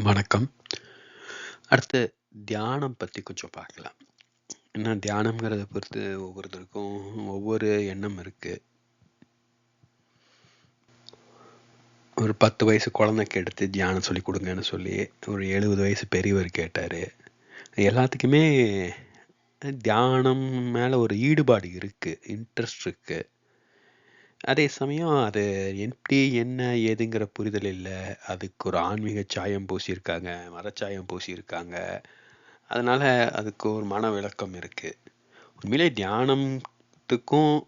வணக்கம். அடுத்து தியானம் பற்றி கொஞ்சம் பார்க்கலாம். ஏன்னா தியானம்ங்கிறத பொறுத்து ஒவ்வொருத்தருக்கும் ஒவ்வொரு எண்ணம் இருக்கு. ஒரு 10 வயசு குழந்தைக்கு எடுத்து தியானம் சொல்லிக் கொடுங்கன்னு சொல்லி, ஒரு 70 வயசு பெரியவர் கேட்டார் எல்லாத்துக்குமே தியானம் மேலே ஒரு ஈடுபாடு இருக்குது இன்ட்ரெஸ்ட் இருக்குது அதே சமயம் அது எப்படி, என்ன, ஏதுங்கிற புரிதல் இல்லை அதுக்கு ஒரு ஆன்மீக சாயம் பூசியிருக்காங்க. மதச்சாயம் பூசியிருக்காங்க. அதனால் அதுக்கு ஒரு மன விளக்கம் இருக்குது உண்மையிலே தியானத்துக்கும்,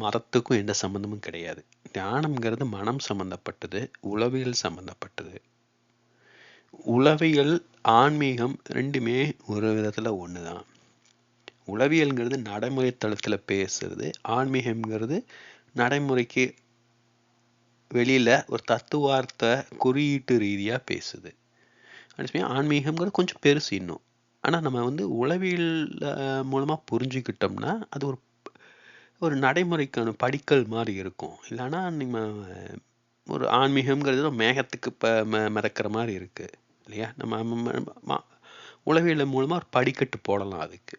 மதத்துக்கும் எந்த சம்மந்தமும் கிடையாது. தியானம்ங்கிறது மனம் சம்மந்தப்பட்டது. உளவியல் சம்மந்தப்பட்டது. உளவியல், ஆன்மீகம் ரெண்டுமே ஒரு விதத்தில் ஒன்று தான் உளவியல்ங்கிறது நடைமுறை தளத்தில் பேசுறது. ஆன்மீகம்ங்கிறது நடைமுறைக்கு வெளியில் ஒரு தத்துவார்த்த குறியீட்டு ரீதியாக பேசுது. அதே சமயம் ஆன்மீகம்ங்கிறது கொஞ்சம் பெருசு இன்னும். ஆனால் நம்ம வந்து உளவியல் மூலமாக புரிஞ்சுக்கிட்டோம்னா, அது ஒரு ஒரு நடைமுறைக்கான படிக்கல் மாதிரி இருக்கும். இல்லைன்னா நம்ம ஒரு ஆன்மீகம்ங்கிறது மேகத்துக்கு இப்போ ம மிதக்கிற மாதிரி இருக்குது இல்லையா? நம்ம உளவியல் மூலமாக ஒரு படிக்கட்டு போடலாம் அதுக்கு.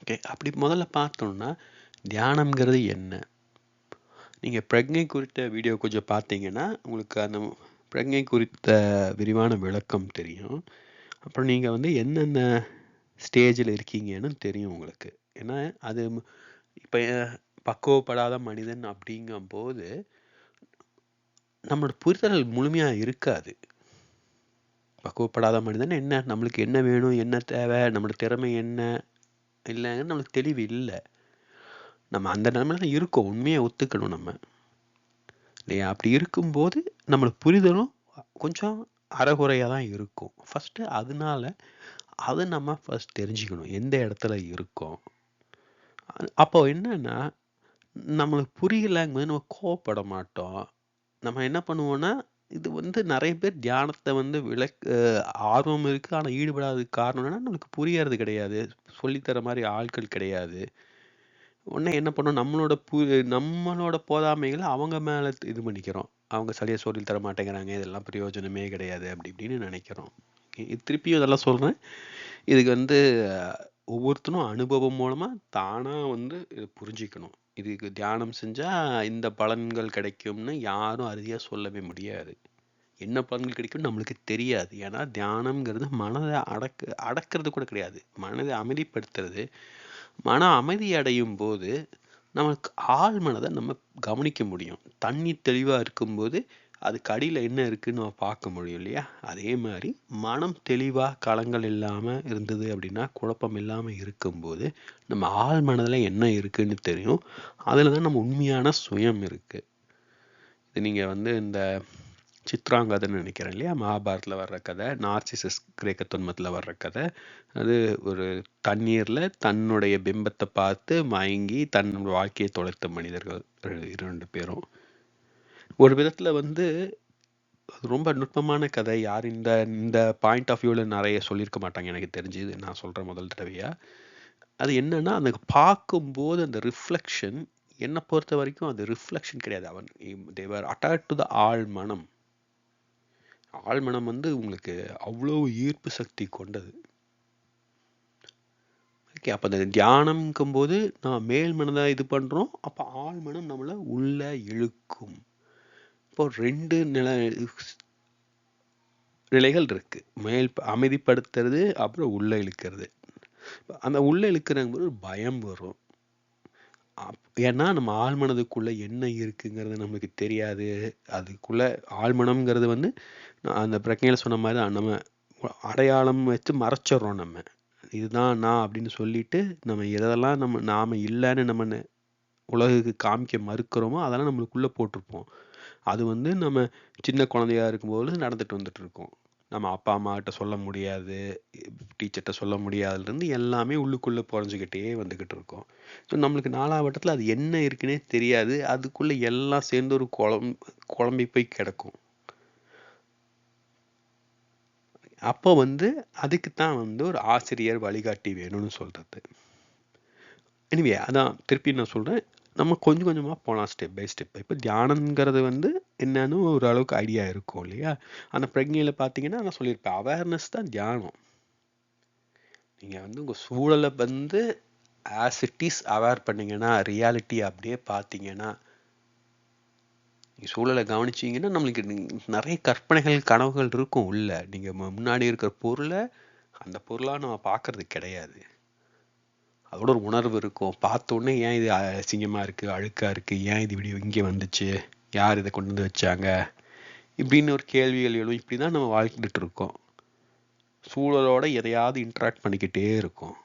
ஓகே. அப்படி முதல்ல பார்த்தோம்னா, தியானம்ங்கிறது என்ன? நீங்கள் பிரக்ஞை குறித்த வீடியோ கொஞ்சம் பார்த்தீங்கன்னா, உங்களுக்கு அந்த பிரக்ஞை குறித்த விரிவான விளக்கம் தெரியும். அப்புறம் நீங்கள் வந்து என்னென்ன ஸ்டேஜில் இருக்கீங்கன்னு தெரியும் உங்களுக்கு. ஏன்னா, அது இப்போ பக்குவப்படாத மனிதன் அப்படிங்கும்போது, நம்மளோட புரிதல் முழுமையாக இருக்காது. பக்குவப்படாத மனிதன் என்ன? நம்மளுக்கு என்ன வேணும்? என்ன தேவை? நம்மளோட திறமை என்ன? இல்லன்னு நம்மளுக்கு தெளிவு இல்லை நம்ம அந்த நிலைமையில தான் இருக்கோம். உண்மையை ஒத்துக்கணும் நம்ம. இல்லையா? அப்படி இருக்கும்போது, நம்மளுக்கு புரிதலும் கொஞ்சம் அறகுறையாக தான் இருக்கும். ஃபர்ஸ்ட்டு அதனால, அதை நம்ம ஃபஸ்ட் தெரிஞ்சுக்கணும். எந்த இடத்துல இருக்கோம்? அப்போ என்னன்னா, நம்மளுக்கு புரியலங்கும்போது நம்ம கோவப்பட மாட்டோம். நம்ம என்ன பண்ணுவோம்னா, இது வந்து நிறைய பேர் தியானத்தை வந்து விளக் ஆர்வம் இருக்குது ஆனால் ஈடுபடாததுக்கு காரணம் என்னன்னா, நம்மளுக்கு புரியறது கிடையாது. சொல்லித்தர மாதிரி ஆட்கள் கிடையாது. உடனே என்ன பண்ணோம், நம்மளோட பு நம்மளோட போதாமைகளை அவங்க மேல இது பண்ணிக்கிறோம். அவங்க சரியா சொல்லி தர மாட்டேங்கிறாங்க. இதெல்லாம் பிரயோஜனமே கிடையாது. அப்படி இப்படின்னு நினைக்கிறோம் இது திருப்பியும் இதெல்லாம் சொல்றேன். இதுக்கு வந்து ஒவ்வொருத்தனும் அனுபவம் மூலமா தானா வந்து இத புரிஞ்சுக்கணும். இதுக்கு தியானம் செஞ்சா இந்த பலன்கள் கிடைக்கும்னு யாரும் அறுதியா சொல்லவே முடியாது. என்ன பலன்கள் கிடைக்கும்னு நம்மளுக்கு தெரியாது. ஏன்னா தியானம்ங்கிறது மனத அடக்கு அடக்கிறது கூட கிடையாது. மனதை அமைதிப்படுத்துறது. மன அமைதி அடையும் போது, நமக்கு ஆழ் மனதை நம்ம கவனிக்க முடியும். தண்ணி தெளிவாக இருக்கும்போது, அதுக்கு அடியில் என்ன இருக்குன்னு நம்ம பார்க்க முடியும் இல்லையா? அதே மாதிரி மனம் தெளிவாக கலங்கள் இல்லாமல் இருந்தது அப்படின்னா, குழப்பம் இல்லாமல் இருக்கும்போது, நம்ம ஆழ் மனதில் என்ன இருக்குன்னு தெரியும். அதில் தான் நம்ம உண்மையான சுயம் இருக்குது இது நீங்கள் வந்து இந்த சித்ராங்கதைன்னு நினைக்கிறேன் இல்லையா? மகாபாரத்தில் வர்ற கதை. நார்சிசஸ் கிரேக்க தொன்மத்தில் வர்ற கதை. அது ஒரு தண்ணீரில் தன்னுடைய பிம்பத்தை பார்த்து மயங்கி தன் வாழ்க்கையை தொலைத்த மனிதர்கள் இரண்டு பேரும். ஒரு விதத்தில் வந்து ரொம்ப நுட்பமான கதை. யார் இந்த இந்த பாயிண்ட் ஆஃப் வியூவில் நிறைய சொல்லியிருக்க மாட்டாங்க எனக்கு தெரிஞ்சு. இது நான் சொல்கிற முதல் தடவையாக அது என்னன்னா, அந்த பார்க்கும்போது அந்த ரிஃப்ளெக்ஷன் என்னை பொறுத்த வரைக்கும் அது ரிஃப்ளெக்ஷன் கிடையாது. அவன் தேவர் அட்டாக் டு டூ த ஆழ் மனம். ஆழ்மனம் வந்து உங்களுக்கு அவ்வளோ ஈர்ப்பு சக்தி கொண்டது. ஓகே. அப்போ அந்த தியானம்ங்கும்போது, நான் மேல் மனதாக இது பண்றோம். அப்போ ஆழ்மனம் நம்மளை உள்ளே இழுக்கும். இப்போ ரெண்டு நிலை நிலைகள் இருக்கு. மேல் அமைதிப்படுத்துறது, அப்புறம் உள்ளே இழுக்கிறது. அந்த உள்ளே இழுக்கிறங்க ஒரு பயம் வரும். அப் ஏன்னா நம்ம ஆழ்மனதுக்குள்ளே என்ன இருக்குங்கிறது நம்மளுக்கு தெரியாது. அதுக்குள்ள ஆழ்மனம்ங்கிறது வந்து அந்த பிரக்ஞையில சொன்ன மாதிரி தான் நம்ம அடையாளம் வச்சு மறைச்சிடுறோம் நம்ம. இதுதான் நான் அப்படின்னு சொல்லிட்டு, நம்ம எதெல்லாம் நம்ம நாம இல்லைன்னு நம்ம உலகுக்கு காமிக்க மறுக்கிறோமோ, அதெல்லாம் நம்மளுக்குள்ள போட்டிருப்போம். அது வந்து நம்ம சின்ன குழந்தையா இருக்கும்போது நடந்துட்டு வந்துட்டு இருக்கும். நம்ம அப்பா, அம்மாகிட்ட சொல்ல முடியாது. டீச்சர்கிட்ட சொல்ல முடியாதுலேருந்து எல்லாமே உள்ளுக்குள்ளே புரஞ்சுக்கிட்டே வந்துக்கிட்டு இருக்கும். ஸோ நம்மளுக்கு நாலாவட்டத்தில் அது என்ன இருக்குன்னே தெரியாது. அதுக்குள்ளே எல்லாம் சேர்ந்து ஒரு குழம் குழம்பி போய் கிடக்கும். அப்போ வந்து அதுக்கு தான் வந்து ஒரு ஆசிரியர் வழிகாட்டி வேணும்னு சொல்கிறது எனிவே அதான் திருப்பி நான் சொல்கிறேன் நம்ம கொஞ்சம் கொஞ்சமாக போகலாம் ஸ்டெப் பை ஸ்டெப் இப்போ தியானங்கிறது வந்து என்னன்னு ஒரு அளவுக்கு ஐடியா இருக்கும் இல்லையா? அந்த பிரஜையில் பார்த்தீங்கன்னா நான் சொல்லியிருப்பேன் அவேர்னஸ் தான் தியானம். நீங்கள் வந்து உங்கள் சூழலை வந்து ஆஸ் இட் இஸ் அவேர் பண்ணீங்கன்னா ரியாலிட்டி அப்படியே பார்த்தீங்கன்னா நீங்கள் சூழலை கவனிச்சீங்கன்னா நம்மளுக்கு நிறைய கற்பனைகள் கனவுகள் இருக்கும் உள்ள. நீங்கள் முன்னாடி இருக்கிற பொருளை அந்த பொருளாக நம்ம பார்க்கறது கிடையாது. அதோட ஒரு உணர்வு இருக்கும். பார்த்தோன்னே ஏன் இது அசிங்கமாக இருக்குது அழுக்காக இருக்குது ஏன் இது இப்படி இங்கே வந்துச்சு? யார் இதை கொண்டு வந்து வச்சாங்க? இப்படின்னு ஒரு கேள்விகள் எழும். இப்படி தான் நம்ம வாழ்ந்துட்டு இருக்கோம். சூழலோட எதையாவது இன்ட்ராக்ட் பண்ணிக்கிட்டே இருக்கும்.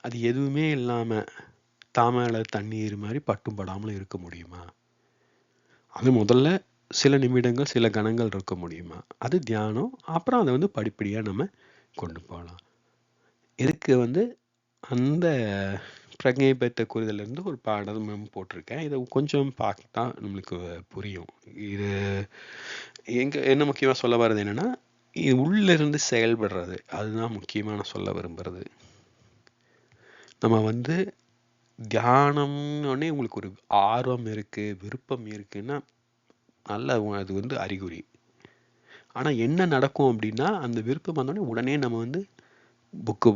அது எதுவுமே இல்லாமல் தாமரை தண்ணீர் மாதிரி பட்டும் படாமலும் இருக்க முடியுமா? அது முதல்ல சில நிமிடங்கள் சில கணங்கள் இருக்க முடியுமா? அது தியானம். அப்புறம் அதை வந்து படிப்படியாக நம்ம கொண்டு போகலாம். இதுக்கு வந்து அந்த பிரஜை பெற்ற குறிதலேருந்து ஒரு பாடம் போட்டிருக்கேன். இதை கொஞ்சம் பார்த்தா நம்மளுக்கு புரியும். இது எங்க என்ன முக்கியமாக சொல்ல வர்றது என்னன்னா இது உள்ளிருந்து செயல்படுறது. அதுதான் முக்கியமாக நான் சொல்ல விரும்புறது. நம்ம வந்து தியானம்னே உங்களுக்கு ஒரு ஆர்வம் இருக்கு விருப்பம் இருக்குன்னா நல்ல அது வந்து அறிகுறி. ஆனால் என்ன நடக்கும் அப்படின்னா அந்த விருப்பம் வந்தோடனே உடனே நம்ம வந்து புக்கு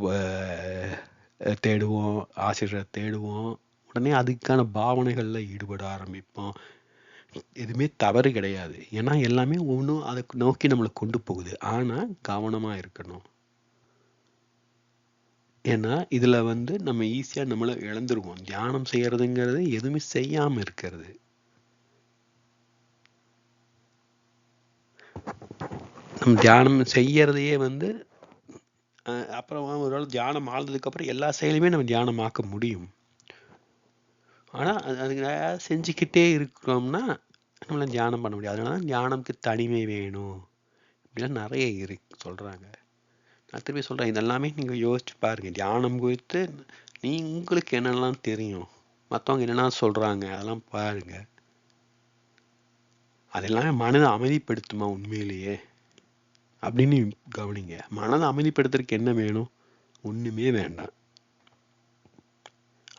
தேடுவோம் ஆசிரியரை தேடுவோம். உடனே அதுக்கான பாவனைகள்ல ஈடுபட ஆரம்பிப்போம். எதுவுமே தவறு கிடையாது. ஏன்னா எல்லாமே ஒன்றும் அதை நோக்கி நம்மளை கொண்டு போகுது. ஆனா கவனமா இருக்கணும். ஏன்னா இதுல வந்து நம்ம ஈஸியாக நம்மளை இழந்துருவோம். தியானம் செய்யறதுங்கிறது எதுவுமே செய்யாம இருக்கிறது. நம்ம தியானம் செய்யறதையே வந்து அப்புறம் ஒரு நாள் தியானம் ஆழ்ந்ததுக்கப்புறம் எல்லா செயலையுமே நம்ம தியானமாக்க முடியும். ஆனால் அது அதுக்கு செஞ்சுக்கிட்டே இருக்கிறோம்னா நம்மளால் தியானம் பண்ண முடியாது. அதனால தான் தியானம்க்கு தனிமை வேணும். இப்படிலாம் நிறைய இருக்கு சொல்கிறாங்க நான் திருப்பி சொல்கிறேன் இதெல்லாமே நீங்கள் யோசிச்சு பாருங்கள் தியானம் குறித்து நீ உங்களுக்கு என்னெல்லாம் தெரியும்? மற்றவங்க என்னெல்லாம் சொல்கிறாங்க அதெல்லாம் பாருங்கள் அதெல்லாமே மனதை அமைதிப்படுத்துமா உண்மையிலேயே? அப்படின்னு கவனிங்க. மனதை அமைதிப்படுத்துறதுக்கு என்ன வேணும்? ஒண்ணுமே வேண்டாம்.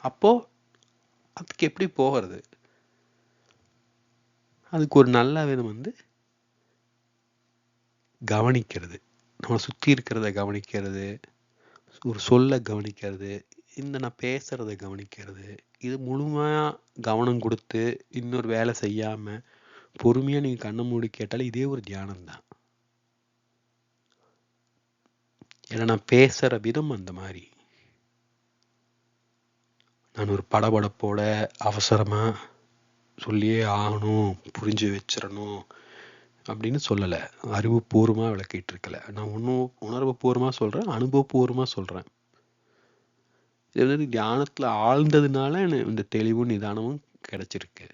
அப்போ அதுக்கு எப்படி போகிறது அதுக்கு ஒரு நல்ல விதம் வந்து கவனிக்கிறது. நம்ம சுத்தி இருக்கிறத கவனிக்கிறது. ஒரு சொல்ல கவனிக்கிறது. இந்த நான் பேசுறத கவனிக்கிறது. இது முழுமையா கவனம் கொடுத்து இன்னொரு வேலை செய்யாம பொறுமையா நீங்க கண்ணை மூடி கேட்டாலே இதே ஒரு தியானம் தான் ஏன்னா நான் பேசுகிற விதம் அந்த மாதிரி. நான் ஒரு படபடப்போட அவசரமாக சொல்லியே ஆகணும் புரிஞ்சு வச்சிடணும் அப்படின்னு சொல்லலை. அறிவுபூர்வமாக விளக்கிட்டு இருக்கல நான் ஒன்றும் உணர்வுபூர்வமாக சொல்கிறேன் அனுபவபூர்வமாக சொல்கிறேன் இது வந்து தியானத்தில் ஆழ்ந்ததுனால எனக்கு இந்த தெளிவும் நிதானமும் கிடச்சிருக்கு.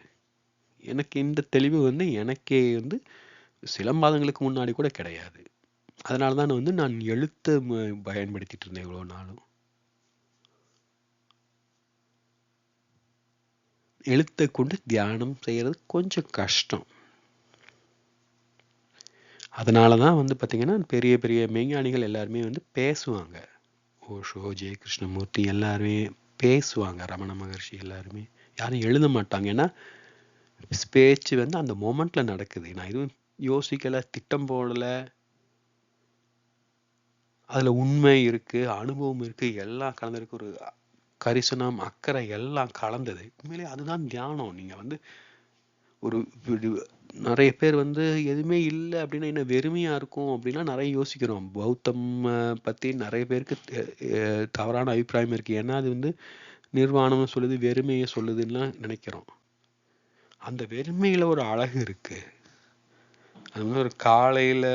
எனக்கு இந்த தெளிவு வந்து எனக்கே வந்து சில மாதங்களுக்கு முன்னாடி கூட கிடையாது. அதனால தான் வந்து நான் எழுத்தை பயன்படுத்திட்டு இருந்தேன் இவ்வளோ நாளும். எழுத்தை கொண்டு தியானம் செய்கிறது கொஞ்சம் கஷ்டம். அதனால தான் வந்து பார்த்திங்கன்னா பெரிய பெரிய மெய்ஞானிகள் எல்லாருமே வந்து பேசுவாங்க. ஓஷோ ஜெய கிருஷ்ணமூர்த்தி எல்லாருமே பேசுவாங்க. ரமண மகர்ஷி எல்லாருமே. யாரும் எழுத மாட்டாங்க. ஏன்னா பேச்சு வந்து அந்த மொமெண்ட்ல நடக்குது. நான் எதுவும் யோசிக்கலை திட்டம் போடலை. அதில் உண்மை இருக்குது அனுபவம் இருக்குது எல்லாம் கலந்துருக்கு ஒரு கரிசனம் அக்கறை எல்லாம் கலந்தது. உண்மையிலே அதுதான் தியானம். நீங்கள் வந்து ஒரு நிறைய பேர் வந்து எதுவுமே இல்லை அப்படின்னா என்ன வெறுமையாக இருக்கும் அப்படின்னா நிறைய யோசிக்கிறோம். பௌத்தம் பற்றி நிறைய பேருக்கு தவறான அபிப்பிராயம் இருக்குது ஏன்னா அது வந்து நிர்வாணம்னு சொல்லுது வெறுமையை சொல்லுதுன்னா நினைக்கிறோம். அந்த வெறுமையில் ஒரு அழகு இருக்குது அது வந்து ஒரு காலையில்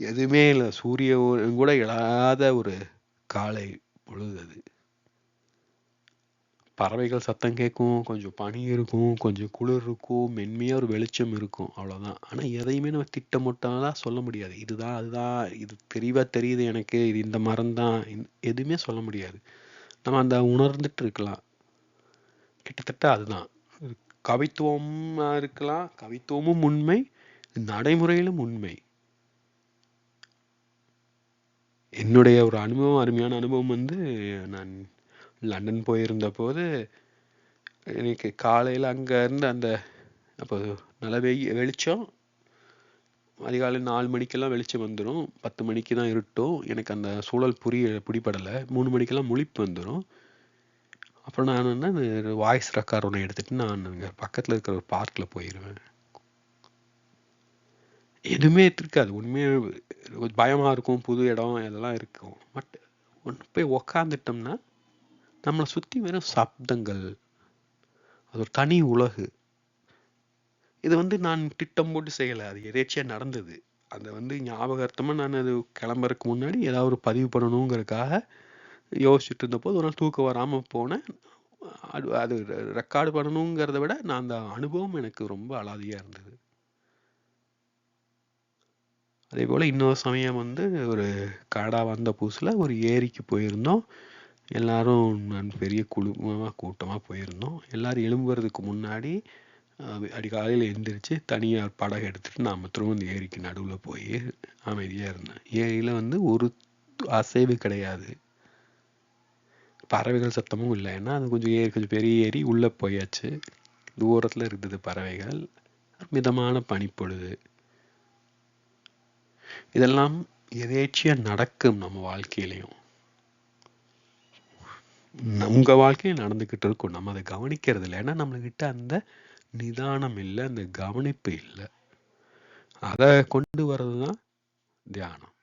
எதுவுமே இல்லை. சூரிய கூட இழாத ஒரு காலை பொழுது அது பறவைகள் சத்தம் கேட்கும் கொஞ்சம் பனி இருக்கும் கொஞ்சம் குளிர் இருக்கும் மென்மையாக ஒரு வெளிச்சம் இருக்கும் அவ்வளோதான் ஆனால் எதையுமே நம்ம திட்டமிட்டாலாம் சொல்ல முடியாது. இதுதான் அதுதான் இது தெளிவாக தெரியுது எனக்கு இது இந்த மரம் தான் எதுவுமே சொல்ல முடியாது. நம்ம அந்த உணர்ந்துட்டு இருக்கலாம். கிட்டத்தட்ட அதுதான். கவித்துவமாக இருக்கலாம். கவித்துவமும் உண்மை நடைமுறையிலும் உண்மை. என்னுடைய ஒரு அனுபவம் அருமையான அனுபவம் வந்து நான் லண்டன் போயிருந்த போது எனக்கு காலையில் அங்கே இருந்து அந்த அப்போ நல்ல வெயி வெளிச்சம். அதிகாலை நாலு மணிக்கெல்லாம் வெளிச்சம் வந்துடும் பத்து மணிக்கு தான் இருட்டும். எனக்கு அந்த சூழல் புரிய பிடிபடலை. மூணு மணிக்கெல்லாம் முழிப்பு வந்துடும் அப்புறம் நான் என்ன வாய்ஸ் ரெக்கார்ட் ஒன்று எடுத்துகிட்டு நான் அங்கே பக்கத்தில் இருக்கிற ஒரு பார்க்கில் போயிடுவேன் எதுவுமே இருக்காது உண்மையாக கொஞ்சம் பயமாக இருக்கும் புது இடம் இதெல்லாம் இருக்கும். பட் ஒன்று போய் உக்காந்துட்டோம்னா நம்மளை சுற்றி வெறும் சப்தங்கள். அது ஒரு தனி உலகு. இது வந்து நான் திட்டம் போட்டு செய்யலை. அது எதேச்சியாக நடந்தது. அதை வந்து ஞாபகார்த்தமாக நான் அது கிளம்புறதுக்கு முன்னாடி ஏதாவது ஒரு பதிவு பண்ணணுங்கிறதுக்காக யோசிச்சுட்டு இருந்தபோது ஒரு நாள் தூக்கம் வராமல் போனேன். அது அது ரெக்கார்டு பண்ணணுங்கிறத விட நான் அந்த அனுபவம் எனக்கு ரொம்ப அலாதியாக இருந்தது. அதே போல் இன்னொரு சமயம் வந்து ஒரு காடாக வந்த புதுசில் ஒரு ஏரிக்கு போயிருந்தோம். எல்லாரும் நான் பெரிய குழுமமாக கூட்டமாக போயிருந்தோம். எல்லோரும் எழும்புறதுக்கு முன்னாடி அடிக்காலையில் எழுந்திரிச்சு தனியாக படகு எடுத்துகிட்டு நாம் திரும்ப இந்த ஏரிக்கு நடுவில் போய் அமைதியாக இருந்தேன் ஏரியில் வந்து ஒரு அசைவு கிடையாது. பறவைகள் சத்தமும் இல்லை. ஏன்னா அது கொஞ்சம் ஏரி கொஞ்சம் பெரிய ஏரி உள்ளே போயாச்சு. தூரத்தில் இருந்தது பறவைகள். மிதமான பனிப்பொழுது. இதெல்லாம் எதேச்சியாக நடக்கும் நம்ம வாழ்க்கையிலையும். உங்க வாழ்க்கையில் நடந்துக்கிட்டு இருக்கும். நம்ம அதை கவனிக்கிறது இல்லை. ஏன்னா நம்மக்கிட்ட அந்த நிதானம் இல்லை அந்த கவனிப்பு இல்லை. அதை கொண்டு வர்றது தான் தியானம்.